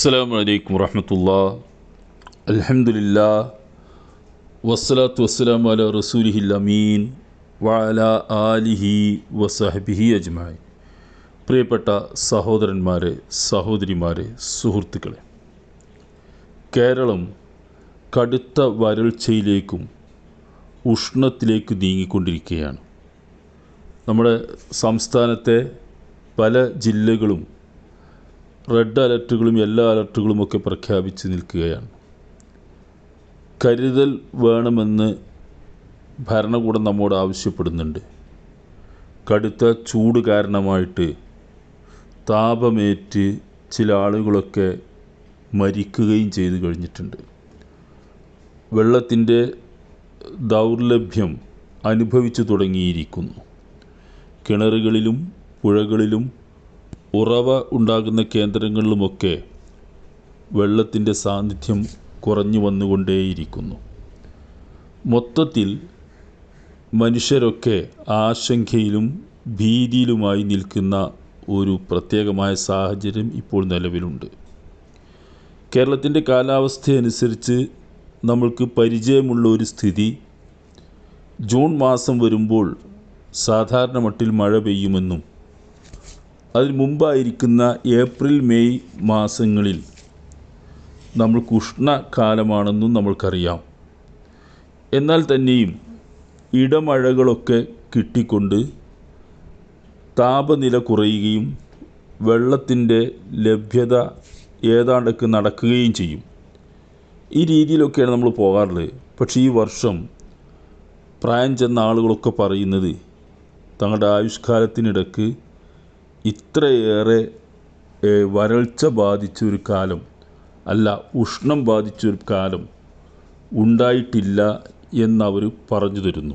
അസ്സാം വലൈക്കും വറഹമത്തുള്ള. അലഹമുല്ല വസ്സലാത്തു വസ്സലാം അല റസൂലിഹിൽ അമീൻ വഅല ആലിഹി വസഹബിഹി അജ്മായി പ്രിയപ്പെട്ട സഹോദരന്മാരെ സഹോദരിമാരെ സുഹൃത്തുക്കളെ കേരളം കടുത്ത വരൾച്ചയിലേക്കും ഉഷ്ണത്തിലേക്ക് നീങ്ങിക്കൊണ്ടിരിക്കുകയാണ്. നമ്മുടെ സംസ്ഥാനത്തെ പല ജില്ലകളും റെഡ് അലർട്ടുകളും യെല്ലോ അലർട്ടുകളുമൊക്കെ പ്രഖ്യാപിച്ച് നിൽക്കുകയാണ്. കരുതൽ വേണമെന്ന് ഭരണകൂടം നമ്മോട് ആവശ്യപ്പെടുന്നുണ്ട്. കടുത്ത ചൂട് കാരണമായിട്ട് താപമേറ്റ് ചില ആളുകളൊക്കെ മരിക്കുകയും ചെയ്തു കഴിഞ്ഞിട്ടുണ്ട്. വെള്ളത്തിന്റെ ദൗർലഭ്യം അനുഭവിച്ചു തുടങ്ങിയിരിക്കുന്നു. കിണറുകളിലും പുഴകളിലും ഉറവ ഉണ്ടാകുന്ന കേന്ദ്രങ്ങളിലുമൊക്കെ വെള്ളത്തിന്റെ സാന്നിധ്യം കുറഞ്ഞു വന്നുകൊണ്ടേയിരിക്കുന്നു. മൊത്തത്തിൽ മനുഷ്യരൊക്കെ ആശങ്കയിലും ഭീതിയിലുമായി നിൽക്കുന്ന ഒരു പ്രത്യേകമായ സാഹചര്യം ഇപ്പോൾ നിലവിലുണ്ട്. കേരളത്തിന്റെ കാലാവസ്ഥയനുസരിച്ച് നമ്മൾക്ക് പരിചയമുള്ള ഒരു സ്ഥിതി ജൂൺ മാസം വരുമ്പോൾ സാധാരണ മട്ടിൽ മഴ പെയ്യുമെന്നും അതിന് മുമ്പായിരിക്കുന്ന ഏപ്രിൽ മെയ് മാസങ്ങളിൽ നമ്മൾക്ക് ഉഷ്ണകാലമാണെന്നും നമ്മൾക്കറിയാം. എന്നാൽ തന്നെയും ഇടമഴകളൊക്കെ കിട്ടിക്കൊണ്ട് താപനില കുറയുകയും വെള്ളത്തിന്റെ ലഭ്യത ഏതാണ്ടൊക്കെ നടക്കുകയും ചെയ്യും. ഈ രീതിയിലൊക്കെയാണ് നമ്മൾ പോകാറുള്ളത്. പക്ഷേ ഈ വർഷം പ്രായം ചെന്ന ആളുകളൊക്കെ പറയുന്നത് തങ്ങളുടെ ആയുഷ്കാലത്തിനിടക്ക് ഇത്രയേറെ വരൾച്ച ബാധിച്ചൊരു കാലം അല്ല ഉഷ്ണം ബാധിച്ചൊരു കാലം ഉണ്ടായിട്ടില്ല എന്നവർ പറഞ്ഞു തരുന്നു.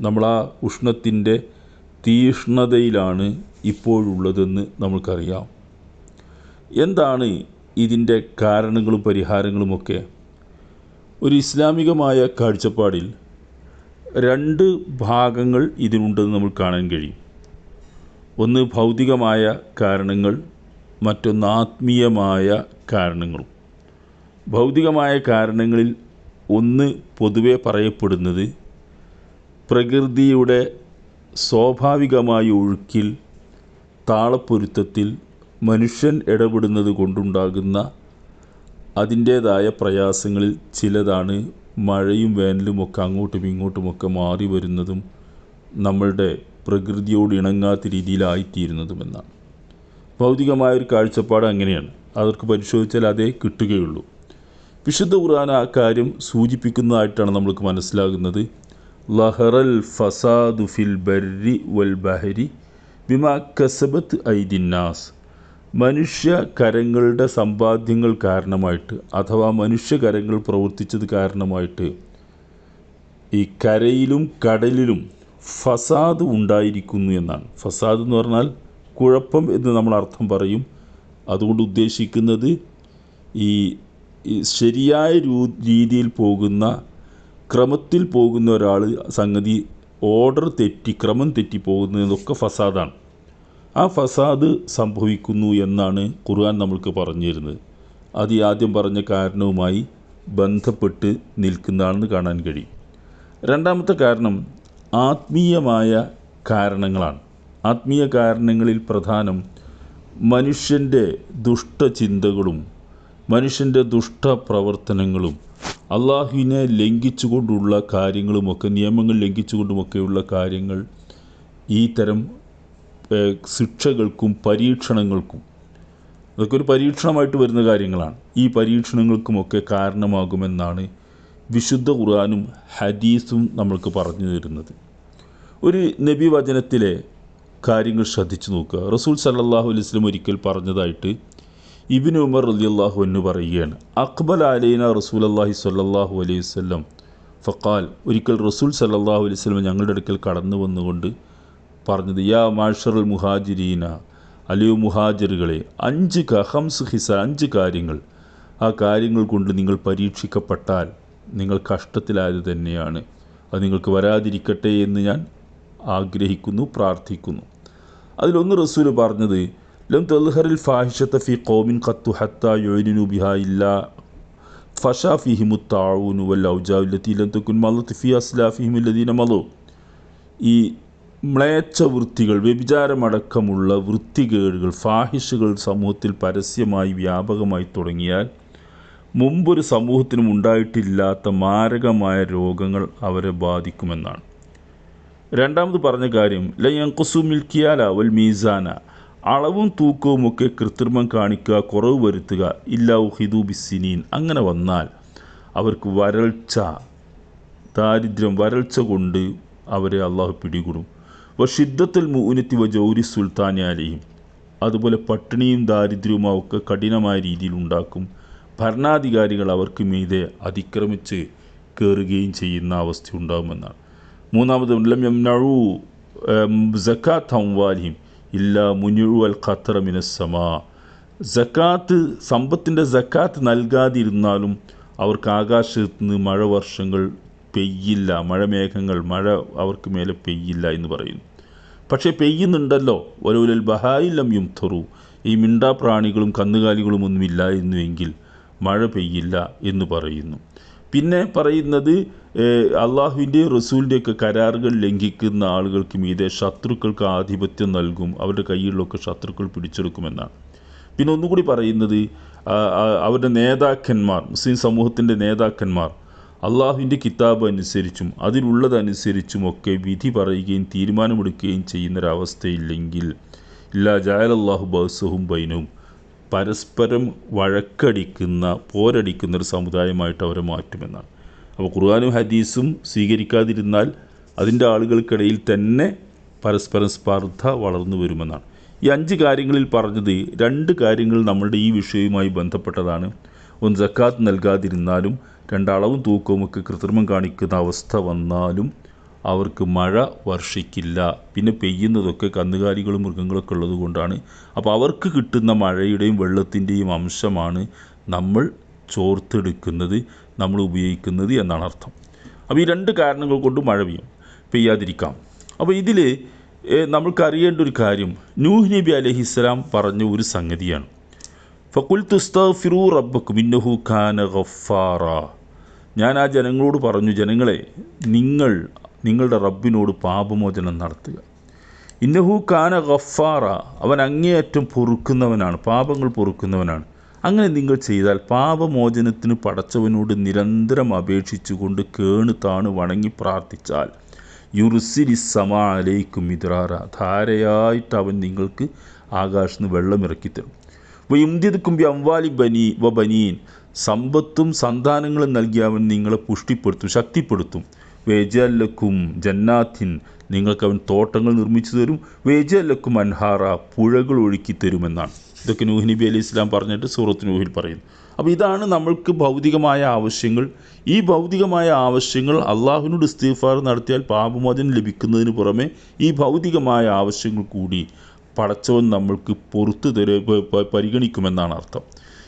നമ്മളാ ഉഷ്ണത്തിന്റെ തീഷ്ണതയിലാണ് ഇപ്പോഴുള്ളതെന്ന് നമ്മൾക്കറിയാം. എന്താണ് ഇതിന്റെ കാരണങ്ങളും പരിഹാരങ്ങളുമൊക്കെ ഒരു ഇസ്ലാമികമായ കാഴ്ചപ്പാടിൽ രണ്ട് ഭാഗങ്ങൾ ഇതിനുണ്ടെന്ന് നമ്മൾ കാണാൻ കഴിയും. ഒന്ന് ഭൗതികമായ കാരണങ്ങൾ മറ്റൊന്ന് ആത്മീയമായ കാരണങ്ങളും. ഭൗതികമായ കാരണങ്ങളിൽ ഒന്ന് പൊതുവെ പറയപ്പെടുന്നത് പ്രകൃതിയുടെ സ്വാഭാവികമായ ഒഴുക്കിൽ താളപ്പൊരുത്തത്തിൽ മനുഷ്യൻ ഇടപെടുന്നത് കൊണ്ടുണ്ടാകുന്ന അതിന്റേതായ പ്രയാസങ്ങളിൽ ചിലതാണ് മഴയും വേനലും ഒക്കെ അങ്ങോട്ടും ഇങ്ങോട്ടുമൊക്കെ മാറി വരുന്നതും നമ്മളുടെ പ്രകൃതിയോട് ഇണങ്ങാത്ത രീതിയിലായിത്തീരുന്നതുമെന്നാണ്. ഭൗതികമായ ഒരു കാഴ്ചപ്പാട് അങ്ങനെയാണ്. അവർക്ക് പരിശോധിച്ചാൽ അതേ കിട്ടുകയുള്ളൂ. വിശുദ്ധ ഖുർആൻ ആ കാര്യം സൂചിപ്പിക്കുന്നതായിട്ടാണ് നമ്മൾക്ക് മനസ്സിലാകുന്നത്. ലഹറൽ ഫസാദു ഫിൽ ബർരി വൽ ബഹരി ബിമാ കസബത്ത് ഐദിന്നാസ് മനുഷ്യ കരങ്ങളുടെ സമ്പാദ്യങ്ങൾ കാരണമായിട്ട് അഥവാ മനുഷ്യ കരങ്ങൾ പ്രവർത്തിച്ചത് കാരണമായിട്ട് ഈ കരയിലും കടലിലും ഫസാദ് ഉണ്ടായിരിക്കുന്നു എന്നാണ്. ഫസാദ് എന്ന് പറഞ്ഞാൽ കുഴപ്പം എന്ന് നമ്മൾ അർത്ഥം പറയും. അതുകൊണ്ട് ഉദ്ദേശിക്കുന്നത് ഈ ശരിയായ രീതിയിൽ പോകുന്ന ക്രമത്തിൽ പോകുന്ന ഒരാൾ സംഗതി ഓർഡർ തെറ്റി ക്രമം തെറ്റി പോകുന്നതൊക്കെ ഫസാദാണ്. ആ ഫസാദ് സംഭവിക്കുന്നു എന്നാണ് ഖുർആൻ നമ്മൾക്ക് പറഞ്ഞു തരുന്നത് അത് ഈ ആദ്യം പറഞ്ഞ കാരണവുമായി ബന്ധപ്പെട്ട് നിൽക്കുന്നതാണെന്ന് കാണാൻ കഴിയും. രണ്ടാമത്തെ കാരണം ആത്മീയമായ കാരണങ്ങളാണ്. ആത്മീയ കാരണങ്ങളിൽ പ്രധാനം മനുഷ്യന്റെ ദുഷ്ടചിന്തകളും മനുഷ്യന്റെ ദുഷ്ടപ്രവർത്തനങ്ങളും അള്ളാഹുവിനെ ലംഘിച്ചുകൊണ്ടുള്ള കാര്യങ്ങളുമൊക്കെ നിയമങ്ങൾ ലംഘിച്ചുകൊണ്ടുമൊക്കെയുള്ള കാര്യങ്ങൾ ഈ തരം ശിക്ഷകൾക്കും പരീക്ഷണങ്ങൾക്കും. അതൊക്കെ ഒരു പരീക്ഷണമായിട്ട് വരുന്ന കാര്യങ്ങളാണ്. ഈ പരീക്ഷണങ്ങൾക്കുമൊക്കെ കാരണമാകുമെന്നാണ് വിശുദ്ധ ഖുർആാനും ഹദീസും നമ്മൾക്ക് പറഞ്ഞു തരുന്നത്. ഒരു നബി വചനത്തിലെ കാര്യങ്ങൾ ശ്രദ്ധിച്ചു നോക്കുക. റസൂൽ സല്ലാഹു അലൈഹി വസല്ലം ഒരിക്കൽ പറഞ്ഞതായിട്ട് ഇബിൻ ഉമർ റളിയല്ലാഹു എന്ന് പറയുകയാണ്. അക്ബൽ അലൈന റസൂൽ അള്ളാഹി സല്ലാഹു അലൈഹി വസല്ലം ഫക്കാൽ ഒരിക്കൽ റസൂൽ സല്ലാഹു അലൈഹി വസല്ലം ഞങ്ങളുടെ അടുക്കൽ കടന്നു വന്നുകൊണ്ട് പറഞ്ഞത് യാ മാഷറുൽ മുഹാജിരീന അലിയു മുഹാജിറുകളെ അഞ്ച് ഹംസ് ഹിസ അഞ്ച് കാര്യങ്ങൾ. ആ കാര്യങ്ങൾ കൊണ്ട് നിങ്ങൾ പരീക്ഷിക്കപ്പെട്ടാൽ നിങ്ങൾ കഷ്ടത്തിലായത് തന്നെയാണ്. അത് നിങ്ങൾക്ക് വരാതിരിക്കട്ടെ എന്ന് ഞാൻ ആഗ്രഹിക്കുന്നു പ്രാർത്ഥിക്കുന്നു. അതിലൊന്ന് റസൂൽ പറഞ്ഞത് ലം തൽഹറിൽ ഫാഹിഷത്ത ഫി കോമിൻ ഖത്തു ഹത്ത യുഅ്ലിനു ബിഹാ ഇല്ലാ ഫഷാ ഫിഹിമു താഊനു വൽ ഔജാഉ ലത്തി ലം അസ്ലാഫിഹിം അല്ലദീന മളു ഈ മ്ലേച്ഛ വൃത്തികൾ വ്യഭിചാരമടക്കമുള്ള വൃത്തികേടുകൾ ഫാഹിഷുകൾ സമൂഹത്തിൽ പരസ്യമായി വ്യാപകമായി തുടങ്ങിയാൽ മുമ്പൊരു സമൂഹത്തിനും ഉണ്ടായിട്ടില്ലാത്ത മാരകമായ രോഗങ്ങൾ അവരെ ബാധിക്കുമെന്നാണ്. രണ്ടാമത് പറഞ്ഞ കാര്യം ലയങ്കുസു മിൽക്കിയാല വൽ മീസാന. അളവും തൂക്കവും ഒക്കെ കൃത്രിമം കാണിക്കുക കുറവ് വരുത്തുക. ഇല്ല ഉഹിദു ബിസിനീൻ അങ്ങനെ വന്നാൽ അവർക്ക് വരൾച്ച ദാരിദ്ര്യം വരൾച്ച കൊണ്ട് അവരെ അള്ളാഹു പിടികൂടും. വഷിദ്ധത്തിൽ മുഉനത്തി വ ജൗരി സുൽത്താനാലിയും അതുപോലെ പട്ടിണിയും ദാരിദ്ര്യവും ഒക്കെ കഠിനമായ രീതിയിൽ ഉണ്ടാക്കും. ഭരണാധികാരികൾ അവർക്ക് മീതെ അതിക്രമിച്ച് കയറുകയും ചെയ്യുന്ന അവസ്ഥ ഉണ്ടാകുമെന്നാണ്. മൂന്നാമത് ലം ഇല്ല മുനിഴു അൽ ഖത്തറ മിനസ്സമാ ജക്കാത്ത് സമ്പത്തിന്റെ ജക്കാത്ത് നൽകാതിരുന്നാലും അവർക്ക് ആകാശത്ത് നിന്ന് മഴ വർഷങ്ങൾ പെയ്യില്ല മഴമേഘങ്ങൾ മഴ അവർക്ക് മേലെ പെയ്യില്ല എന്ന് പറയുന്നു. പക്ഷേ പെയ്യുന്നുണ്ടല്ലോ. ഒരൂലൽ ബഹായില്ലം യും തൊറു ഈ മിണ്ടാപ്രാണികളും കന്നുകാലികളും ഒന്നുമില്ല എന്നുവെങ്കിൽ മഴ പെയ്യില്ല എന്ന് പറയുന്നു. പിന്നെ പറയുന്നത് അള്ളാഹുവിന്റെ റസൂലിന്റെയൊക്കെ കരാറുകൾ ലംഘിക്കുന്ന ആളുകൾക്ക് മീതെ ശത്രുക്കൾക്ക് ആധിപത്യം നൽകും അവരുടെ കയ്യിലൊക്കെ ശത്രുക്കൾ പിടിച്ചെടുക്കുമെന്നാണ്. പിന്നെ ഒന്നുകൂടി പറയുന്നത് അവരുടെ നേതാക്കന്മാർ മുസ്ലിം സമൂഹത്തിന്റെ നേതാക്കന്മാർ അള്ളാഹുവിന്റെ കിതാബ് അനുസരിച്ചും അതിലുള്ളതനുസരിച്ചും ഒക്കെ വിധി പറയുകയും തീരുമാനമെടുക്കുകയും ചെയ്യുന്നൊരവസ്ഥയില്ലെങ്കിൽ ഇല്ല ജാലല്ലാഹു ബസുഹും ബൈനവും പരസ്പരം വഴക്കടിക്കുന്ന പോരടിക്കുന്ന ഒരു സമുദായമായിട്ട് അവരെ മാറ്റുമെന്നാണ്. അപ്പോൾ ഖുർആാനും ഹദീസും സ്വീകരിക്കാതിരുന്നാൽ അതിന്റെ ആളുകൾക്കിടയിൽ തന്നെ പരസ്പരം സ്പർദ്ധ വളർന്നു വരുമെന്നാണ്. ഈ അഞ്ച് കാര്യങ്ങളിൽ പറഞ്ഞത് രണ്ട് കാര്യങ്ങൾ നമ്മളുടെ ഈ വിഷയവുമായി ബന്ധപ്പെട്ടതാണ്. ഒന്ന് ജക്കാത്ത് നൽകാതിരുന്നാലും രണ്ടളവും തൂക്കവും ഒക്കെ കൃത്രിമം കാണിക്കുന്ന അവസ്ഥ വന്നാലും അവർക്ക് മഴ വർഷിക്കില്ല. പിന്നെ പെയ്യുന്നതൊക്കെ കന്നുകാലികളും മൃഗങ്ങളൊക്കെ ഉള്ളത് കൊണ്ടാണ്. അപ്പോൾ അവർക്ക് കിട്ടുന്ന മഴയുടെയും വെള്ളത്തിന്റെയും അംശമാണ് നമ്മൾ ചോർത്തെടുക്കുന്നത് നമ്മൾ ഉപയോഗിക്കുന്നത് എന്നാണ് അർത്ഥം. അപ്പോൾ ഈ രണ്ട് കാരണങ്ങൾ കൊണ്ട് മഴ പെയ്യും പെയ്യാതിരിക്കാം. അപ്പോൾ ഇതിൽ നമ്മൾക്കറിയേണ്ട ഒരു കാര്യം. നൂഹ് നബി അലഹിസ്സലാം പറഞ്ഞ ഒരു സംഗതിയാണ്. ഫക്കുൽ തുസ്തഫിറു റബ്ബക്കും ഇന്നഹു ഖാന ഗഫാറ. ഞാൻ ആ ജനങ്ങളോട് പറഞ്ഞു ജനങ്ങളെ നിങ്ങൾ നിങ്ങളുടെ റബ്ബിനോട് പാപമോചനം നടത്തുക. ഇന്നഹു കാന ഗഫാറ. അവൻ അങ്ങേയറ്റം പൊറുക്കുന്നവനാണ് പാപങ്ങൾ പൊറുക്കുന്നവനാണ്. അങ്ങനെ നിങ്ങൾ ചെയ്താൽ പാപമോചനത്തിന് പടച്ചവനോട് നിരന്തരം അപേക്ഷിച്ചുകൊണ്ട് കേണ് താണു വണങ്ങി പ്രാർത്ഥിച്ചാൽ യുറുസിരി സമാലേക്കും മിദ്രാറ ധാരയായിട്ട് അവൻ നിങ്ങൾക്ക് ആകാശത്ത് നിന്ന് വെള്ളം ഇറക്കിത്തരും വയുംതിദുക്കും അംവാലി ബനി വ ബനീൻ. സമ്പത്തും സന്താനങ്ങളും നൽകി അവൻ നിങ്ങളെ പുഷ്ടിപ്പെടുത്തും ശക്തിപ്പെടുത്തും. വേജല്ലക്കും ജന്നാത്തിൻ. നിങ്ങൾക്ക് അവൻ തോട്ടങ്ങൾ നിർമ്മിച്ചു തരും. വേജല്ലക്കും അൻഹാറ പുഴകൾ ഒഴുക്കി തരുമെന്നാണ്. ഇതൊക്കെ നൂഹ് നബി അലി ഇസ്ലാം പറഞ്ഞിട്ട് സൂറത്ത് നൂഹിൽ പറയുന്നു. അപ്പോൾ ഇതാണ് നമ്മൾക്ക് ഭൗതികമായ ആവശ്യങ്ങൾ. ഈ ഭൗതികമായ ആവശ്യങ്ങൾ അള്ളാഹുവിനോട് ഇസ്തീഫാർ നടത്തിയാൽ പാപമോചനം ലഭിക്കുന്നതിന് പുറമെ ഈ ഭൗതികമായ ആവശ്യങ്ങൾ കൂടി പടച്ചവൻ നമ്മൾക്ക് പുറത്തു തര പരിഗണിക്കുമെന്നാണ് അർത്ഥം.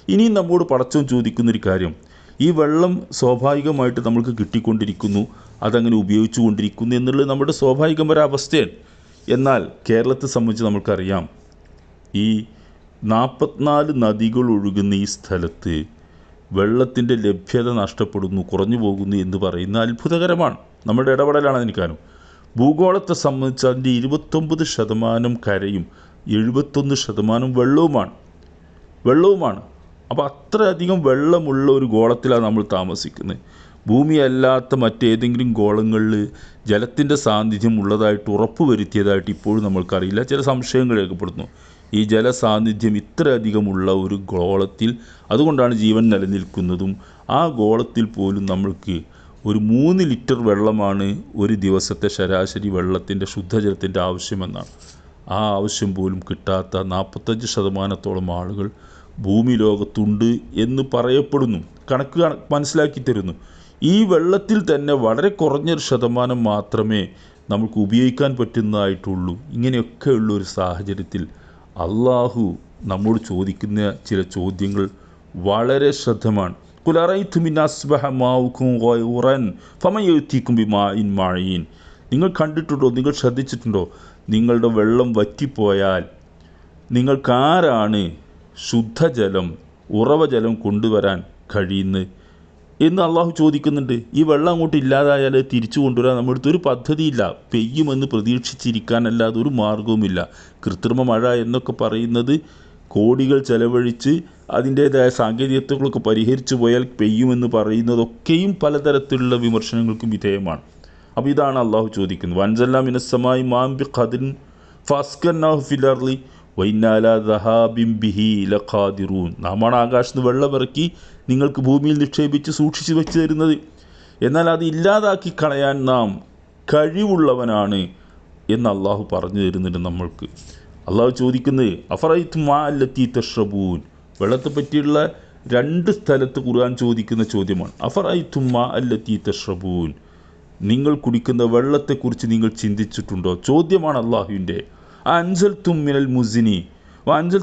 ഇനിയും നമ്മോട് പടച്ചവൻ ചോദിക്കുന്നൊരു കാര്യം. ഈ വെള്ളം സ്വാഭാവികമായിട്ട് നമ്മൾക്ക് കിട്ടിക്കൊണ്ടിരിക്കുന്നു അതങ്ങനെ ഉപയോഗിച്ചു കൊണ്ടിരിക്കുന്നു എന്നുള്ളത് നമ്മുടെ സ്വാഭാവികമായ അവസ്ഥയാണ് എന്നാൽ കേരളത്തെ സംബന്ധിച്ച് നമുക്കറിയാം ഈ നാൽപ്പത്തിനാല് നദികൾ ഒഴുകുന്ന ഈ സ്ഥലത്ത് വെള്ളത്തിന്റെ ലഭ്യത നഷ്ടപ്പെടുന്നു കുറഞ്ഞു പോകുന്നു എന്ന് പറയുന്ന അത്ഭുതകരമാണ്. നമ്മുടെ ഇടപെടലാണ് അതിന് കാരണം. ഭൂഗോളത്തെ സംബന്ധിച്ച് അതിന്റെ ഇരുപത്തൊമ്പത് ശതമാനം കരയും എഴുപത്തൊന്ന് ശതമാനം വെള്ളവുമാണ്. വെള്ളവുമാണ്. അപ്പോൾ അത്രയധികം വെള്ളമുള്ള ഒരു ഗോളത്തിലാണ് നമ്മൾ താമസിക്കുന്നത്. ഭൂമിയല്ലാത്ത മറ്റേതെങ്കിലും ഗോളങ്ങളിൽ ജലത്തിന്റെ സാന്നിധ്യം ഉള്ളതായിട്ട് ഉറപ്പ് വരുത്തിയതായിട്ട് ഇപ്പോഴും നമ്മൾക്കറിയില്ല. ചില സംശയങ്ങൾ രേഖപ്പെടുത്തുന്നു. ഈ ജലസാന്നിധ്യം ഇത്രയധികമുള്ള ഒരു ഗോളത്തിൽ അതുകൊണ്ടാണ് ജീവൻ നിലനിൽക്കുന്നതും. ആ ഗോളത്തിൽ പോലും നമ്മൾക്ക് ഒരു മൂന്ന് ലിറ്റർ വെള്ളമാണ് ഒരു ദിവസത്തെ ശരാശരി വെള്ളത്തിന്റെ ശുദ്ധജലത്തിന്റെ ആവശ്യമെന്നാണ്. ആ ആവശ്യം പോലും കിട്ടാത്ത നാൽപ്പത്തഞ്ച് ശതമാനത്തോളം ആളുകൾ ഭൂമി ലോകത്തുണ്ട് എന്ന് പറയപ്പെടുന്നു. കണക്ക് മനസ്സിലാക്കി തരുന്നു. ഈ വെള്ളത്തിൽ തന്നെ വളരെ കുറഞ്ഞൊരു ശതമാനം മാത്രമേ നമുക്ക് ഉപയോഗിക്കാൻ പറ്റുന്നതായിട്ടുള്ളൂ. ഇങ്ങനെയൊക്കെയുള്ള ഒരു സാഹചര്യത്തിൽ അള്ളാഹു നമ്മോട് ചോദിക്കുന്ന ചില ചോദ്യങ്ങൾ വളരെ ശ്രദ്ധമാണ്. നിങ്ങൾ കണ്ടിട്ടുണ്ടോ? നിങ്ങൾ ശ്രദ്ധിച്ചിട്ടുണ്ടോ? നിങ്ങളുടെ വെള്ളം വറ്റിപ്പോയാൽ നിങ്ങൾക്കാരാണ് ശുദ്ധജലം ഉറവജലം കൊണ്ടുവരാൻ കഴിയുന്നു എന്ന് അള്ളാഹു ചോദിക്കുന്നുണ്ട്. ഈ വെള്ളം അങ്ങോട്ട് ഇല്ലാതായാൽ തിരിച്ചു കൊണ്ടുവരാൻ നമ്മുടെ അടുത്ത് ഒരു പദ്ധതിയില്ല. പെയ്യുമെന്ന് പ്രതീക്ഷിച്ചിരിക്കാനല്ലാതെ ഒരു മാർഗവുമില്ല കൃത്രിമ മഴ എന്നൊക്കെ പറയുന്നത് കോടികൾ ചെലവഴിച്ച് അതിന്റേതായ സാങ്കേതികത്വങ്ങളൊക്കെ പരിഹരിച്ചു പോയാൽ പെയ്യുമെന്ന് പറയുന്നതൊക്കെയും പലതരത്തിലുള്ള വിമർശനങ്ങൾക്കും വിധേയമാണ്. അപ്പോൾ ഇതാണ് അള്ളാഹു ചോദിക്കുന്നത്. വൻസല്ല മിനസ്സമായി ബി ഖദിൻ ഫസ്കന്നാഹു ഫിലർലി വൈനാല ദഹാബിം ബിഹി ലഖാദിറൂൻ. നാമാണ് ആകാശത്ത് വെള്ളമിറക്കി നിങ്ങൾക്ക് ഭൂമിയിൽ നിക്ഷേപിച്ച് സൂക്ഷിച്ചു വെച്ച് തരുന്നത്. എന്നാൽ അത് ഇല്ലാതാക്കി കളയാൻ നാം കഴിവുള്ളവനാണ് എന്ന് അള്ളാഹു പറഞ്ഞു തരുന്നുണ്ട് നമ്മൾക്ക്. അള്ളാഹു ചോദിക്കുന്നത് അഫറൈത്ത് മാ അല്ലത്തി തഷ്റബൂൻ? വെള്ളത്തെ പറ്റിയുള്ള രണ്ട് സ്ഥലത്ത് ഖുർആൻ ചോദിക്കുന്ന ചോദ്യമാണ്. അഫറൈത്ത് മാ അല്ലത്തി തഷ്റബൂൻ? നിങ്ങൾ കുടിക്കുന്ന വെള്ളത്തെക്കുറിച്ച് നിങ്ങൾ ചിന്തിച്ചിട്ടുണ്ടോ? ചോദ്യമാണ് അള്ളാഹുവിന്റെ അഞ്ചൽ തുമ്മിനൽ മുസിനി.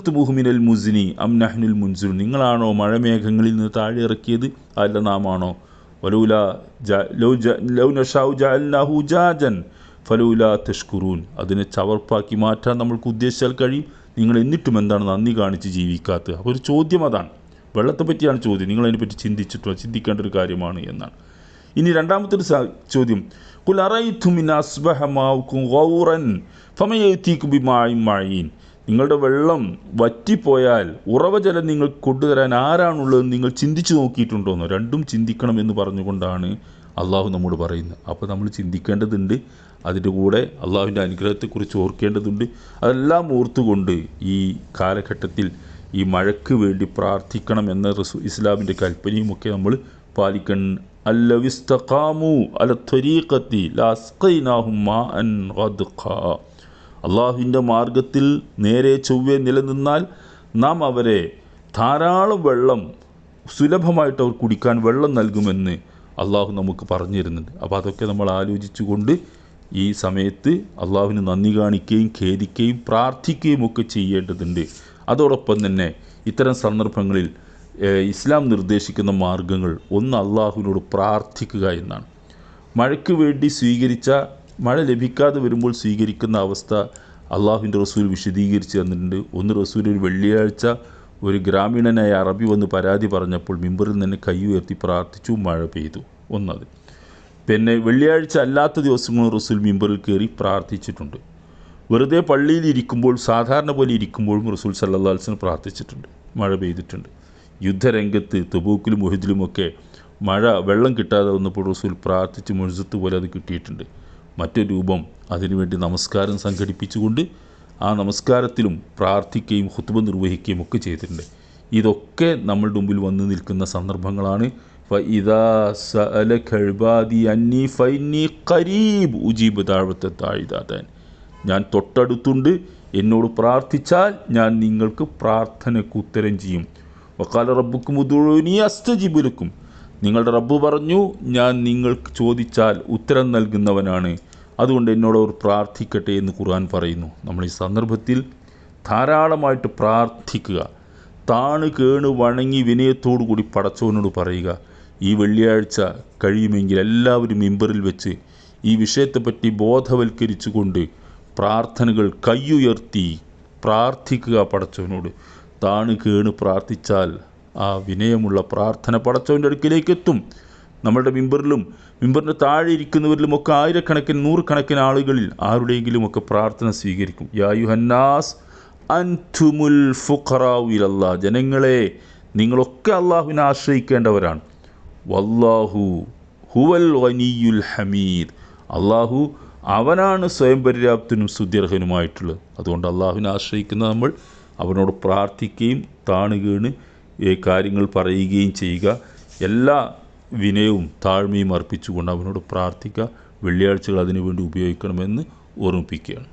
തുമുഹുമിനൽ മുസിനി. അം നഹ്നുൽ മുൻസുൽ നിങ്ങളാണോ മഴമേഘങ്ങളിൽ നിന്ന് താഴെ ഇറക്കിയത് അല്ല നാം ആണോ വലൂല ലൗ ജാജൻ. ഫലൂല തഷ്കുറൂൻ. അതിനെ ചവർപ്പാക്കി മാറ്റാൻ നമ്മൾക്ക് ഉദ്ദേശിച്ചാൽ കഴിയും. നിങ്ങൾ എന്നിട്ടും എന്താണ് നന്ദി കാണിച്ച് ജീവിക്കാത്തത്? അപ്പോൾ ഒരു ചോദ്യം അതാണ്. വെള്ളത്തെ പറ്റിയാണ് ചോദ്യം. നിങ്ങൾ അതിനെപ്പറ്റി ചിന്തിച്ചിട്ടോ ചിന്തിക്കേണ്ട ഒരു കാര്യമാണ് എന്നാണ്. ഇനി രണ്ടാമത്തെ ഒരു ചോദ്യം. കുൽ അറൈത്തും മിൻ അസ്ബഹ മാവുക്കും നിങ്ങളുടെ വെള്ളം വറ്റിപ്പോയാൽ ഉറവജലം നിങ്ങൾ കൊണ്ടുതരാൻ ആരാണുള്ളതെന്ന് നിങ്ങൾ ചിന്തിച്ചു നോക്കിയിട്ടുണ്ടോന്നോ? രണ്ടും ചിന്തിക്കണം എന്ന് പറഞ്ഞുകൊണ്ടാണ് അള്ളാഹു നമ്മോട് പറയുന്നത്. അപ്പോൾ നമ്മൾ ചിന്തിക്കേണ്ടതുണ്ട്. അതിന്റെ കൂടെ അള്ളാഹുവിന്റെ അനുഗ്രഹത്തെക്കുറിച്ച് ഓർക്കേണ്ടതുണ്ട്. അതെല്ലാം ഓർത്തുകൊണ്ട് ഈ കാലഘട്ടത്തിൽ ഈ മഴയ്ക്ക് വേണ്ടി പ്രാർത്ഥിക്കണം എന്ന ഇസ്ലാമിന്റെ കൽപ്പനയുമൊക്കെ നമ്മൾ പാലിക്കണം അല്ലവിസ്തഖാമു അല ലാസ്ഖൈനാഹുമാ അൻ അള്ളാഹുവിന്റെ മാർഗത്തിൽ നേരെ ചൊവ്വെ നിലനിന്നാൽ നാം അവരെ ധാരാളം വെള്ളം സുലഭമായിട്ട് അവർ കുടിക്കാൻ വെള്ളം നൽകുമെന്ന് അള്ളാഹു നമുക്ക് പറഞ്ഞു തരുന്നുണ്ട് അപ്പോൾ അതൊക്കെ നമ്മൾ ആലോചിച്ചുകൊണ്ട് ഈ സമയത്ത് അള്ളാഹുവിന് നന്ദി കാണിക്കുകയും ഖേദിക്കുകയും പ്രാർത്ഥിക്കുകയും ഒക്കെ ചെയ്യേണ്ടതുണ്ട്. അതോടൊപ്പം തന്നെ ഇത്തരം സന്ദർഭങ്ങളിൽ ഇസ്ലാം നിർദ്ദേശിക്കുന്ന മാർഗങ്ങൾ ഒന്ന് അള്ളാഹുവിനോട് പ്രാർത്ഥിക്കുക എന്നാണ്. മഴയ്ക്ക് വേണ്ടി സ്വീകരിച്ച മഴ ലഭിക്കാതെ വരുമ്പോൾ സ്വീകരിക്കുന്ന അവസ്ഥ അള്ളാഹുവിന്റെ റസൂൽ വിശദീകരിച്ച് തന്നിട്ടുണ്ട്. ഒന്ന് റസൂൽ ഒരു വെള്ളിയാഴ്ച ഒരു ഗ്രാമീണനായ അറബി വന്ന് പരാതി പറഞ്ഞപ്പോൾ മിമ്പറിൽ നിന്ന് കൈ ഉയർത്തി പ്രാർത്ഥിച്ചു മഴ പെയ്തു. ഒന്നത്. പിന്നെ വെള്ളിയാഴ്ച അല്ലാത്ത ദിവസങ്ങളും റസൂൽ മിമ്പറിൽ കയറി പ്രാർത്ഥിച്ചിട്ടുണ്ട്. വെറുതെ പള്ളിയിൽ ഇരിക്കുമ്പോൾ സാധാരണ പോലെ ഇരിക്കുമ്പോഴും റസൂൽ സല്ലാ പ്രാർത്ഥിച്ചിട്ടുണ്ട്. മഴ പെയ്തിട്ടുണ്ട്. യുദ്ധരംഗത്ത് തബൂക്കിലും മുഹിദിലുമൊക്കെ മഴ വെള്ളം കിട്ടാതെ വന്നപ്പോൾ റസൂൽ പ്രാർത്ഥിച്ച് മുഴുസത്ത് പോലെ അത് കിട്ടിയിട്ടുണ്ട്. മറ്റൊരു രൂപം അതിനുവേണ്ടി നമസ്കാരം സംഘടിപ്പിച്ചുകൊണ്ട് ആ നമസ്കാരത്തിലും പ്രാർത്ഥിക്കുകയും ഹുത്തുബ നിർവഹിക്കുകയും ഒക്കെ ചെയ്തിട്ടുണ്ട്. ഇതൊക്കെ നമ്മളുടെ മുമ്പിൽ വന്നു നിൽക്കുന്ന സന്ദർഭങ്ങളാണ്. ഞാൻ തൊട്ടടുത്തുണ്ട്. എന്നോട് പ്രാർത്ഥിച്ചാൽ ഞാൻ നിങ്ങൾക്ക് പ്രാർത്ഥനയ്ക്ക് ഉത്തരം ചെയ്യും. വക്കാല റബ്ബുക്കും ഉദൂനി അസ്തജിബുലക്കും നിങ്ങളുടെ റബ്ബ് പറഞ്ഞു ഞാൻ നിങ്ങൾക്ക് ചോദിച്ചാൽ ഉത്തരം നൽകുന്നവനാണ്. അതുകൊണ്ട് എന്നോട് അവർ പ്രാർത്ഥിക്കട്ടെ എന്ന് ഖുർആൻ പറയുന്നു. നമ്മൾ ഈ സന്ദർഭത്തിൽ ധാരാളമായിട്ട് പ്രാർത്ഥിക്കുക. താണ് കേണ് വണങ്ങി വിനയത്തോടു കൂടി പടച്ചവനോട് പറയുക. ഈ വെള്ളിയാഴ്ച കഴിയുമെങ്കിൽ എല്ലാവരും മിമ്പറിൽ വെച്ച് ഈ വിഷയത്തെപ്പറ്റി ബോധവൽക്കരിച്ചുകൊണ്ട് പ്രാർത്ഥനകൾ കൈയുയർത്തി പ്രാർത്ഥിക്കുക പടച്ചവനോട്. താണ് കേണ് പ്രാർത്ഥിച്ചാൽ ആ വിനയമുള്ള പ്രാർത്ഥന പടച്ചവന്റെ അടുക്കിലേക്ക് എത്തും നമ്മളുടെ മിമ്പറിലും മിമ്പറിന്റെ താഴെ ഇരിക്കുന്നവരിലും ഒക്കെ ആയിരക്കണക്കിന് നൂറുകണക്കിന് ആളുകളിൽ ആരുടെയെങ്കിലുമൊക്കെ പ്രാർത്ഥന സ്വീകരിക്കും. യായു ഹന്നാസ് അൻതുമുൽ ഫുഖറാവിലല്ലാ ജനങ്ങളെ നിങ്ങളൊക്കെ അള്ളാഹുവിനെ ആശ്രയിക്കേണ്ടവരാണ്. വല്ലാഹു ഹുവൽ വനിയുൽ ഹമീദ്. അള്ളാഹു അവനാണ് സ്വയം പര്യാപ്തനും സ്തുത്യർഹനുമായിട്ടുള്ളത് അതുകൊണ്ട് അള്ളാഹുവിനെ ആശ്രയിക്കുന്ന നമ്മൾ അവനോട് പ്രാർത്ഥിക്കുകയും താണുകീണ് ഈ കാര്യങ്ങൾ പറയുകയും ചെയ്യുക. എല്ലാ വിനയവും താഴ്മയും അർപ്പിച്ചുകൊണ്ട് അവനോട് പ്രാർത്ഥിക്കുക. വെള്ളിയാഴ്ചകൾ അതിനുവേണ്ടി ഉപയോഗിക്കണമെന്ന് ഓർമ്മിപ്പിക്കുകയാണ്.